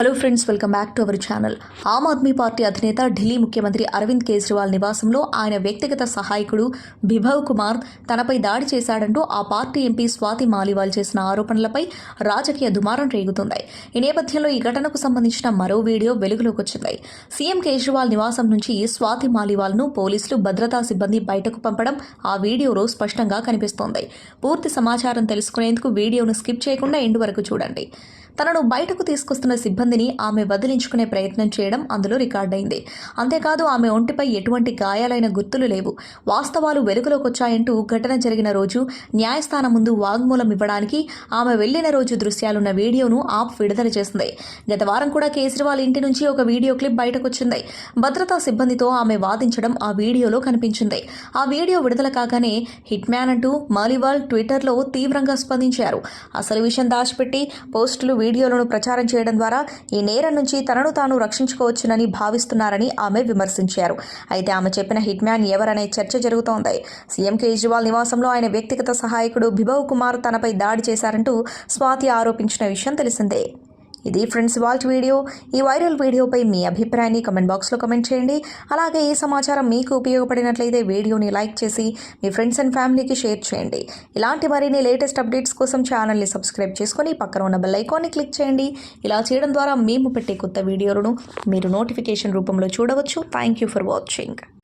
Hello friends welcome back to our channel Aam Aadmi party అధినేత ఢిల్లీ ముఖ్యమంత్రి అరవింద్ కేజ్రీవాల్ నివాసంలో ఆయన వ్యక్తిగత సహాయకుడు బిభవ్ కుమార్ తనపై దాడి చేశాడంటూ ఆ పార్టీ ఎంపీ స్వాతి మాలివాల్ చేసిన ఆరోపణలపై రాజకీయ దుమారం రేగుతున్నాయి. ఈ నేపథ్యంలో ఈ ఘటనకు సంబంధించిన మరో వీడియో వెలుగులోకి వచ్చింది. సీఎం కేజ్రీవాల్ నివాసం నుంచి స్వాతి మాలివాల్ను పోలీసులు భద్రతా సిబ్బంది బయటకు పంపడం ఆ వీడియోలో స్పష్టంగా కనిపిస్తోంది. పూర్తి సమాచారం తెలుసుకునేందుకు వీడియోను స్కిప్ చేయకుండా ఎండు వరకు చూడండి. తనను బయటకు తీసుకొస్తున్న సిబ్బంది సిబ్బందిని ఆమె వదిలించుకునే ప్రయత్నం చేయడం అందులో రికార్డైంది. అంతేకాదు ఆమె ఒంటిపై ఎటువంటి గాయాలైన గుర్తులు లేవు. వాస్తవాలు వెలుగులోకి వచ్చాయంటూ ఘటన జరిగిన రోజు న్యాయస్థానం ముందు వాగ్మూలం ఇవ్వడానికి ఆమె వెళ్ళిన రోజు దృశ్యాలున్న వీడియోను ఆప్ విడుదల చేసింది. గత వారం కూడా కేజ్రీవాల్ ఇంటి నుంచి ఒక వీడియో క్లిప్ బయటకొచ్చింది. భద్రతా సిబ్బందితో ఆమె వాదించడం ఆ వీడియోలో కనిపించింది. ఆ వీడియో విడుదల కాగానే హిట్ మ్యాన్ అంటూ మాలివాల్ ట్విట్టర్లో తీవ్రంగా స్పందించారు. అసలు విషయం దాచిపెట్టి పోస్టులు వీడియోలను ప్రచారం చేయడం ద్వారా ఈ నేరం నుంచి తనను తాను రక్షించుకోవచ్చునని భావిస్తున్నారని ఆమె విమర్శించారు. అయితే ఆమె చెప్పిన హిట్ మ్యాన్ ఎవరనే చర్చ జరుగుతోంది. సీఎం కేజ్రీవాల్ నివాసంలో ఆయన వ్యక్తిగత సహాయకుడు బిభవ్ కుమార్ తనపై దాడి చేశారంటూ స్వాతి ఆరోపించిన విషయం తెలిసిందే. ఇది ఫ్రెండ్స్ వాల్ట్ వీడియో. ఈ వైరల్ వీడియోపై మీ అభిప్రాయాన్ని కమెంట్ బాక్స్లో కమెంట్ చేయండి. అలాగే ఈ సమాచారం మీకు ఉపయోగపడినట్లయితే వీడియోని లైక్ చేసి మీ ఫ్రెండ్స్ అండ్ ఫ్యామిలీకి షేర్ చేయండి. ఇలాంటి మరిన్ని లేటెస్ట్ అప్డేట్స్ కోసం ఛానల్ని సబ్స్క్రైబ్ చేసుకొని పక్కన ఉన్న బెల్ ఐకాన్ని క్లిక్ చేయండి. ఇలా చేయడం ద్వారా మేము పెట్టే కొత్త వీడియోలను మీరు నోటిఫికేషన్ రూపంలో చూడవచ్చు. Thank you for watching.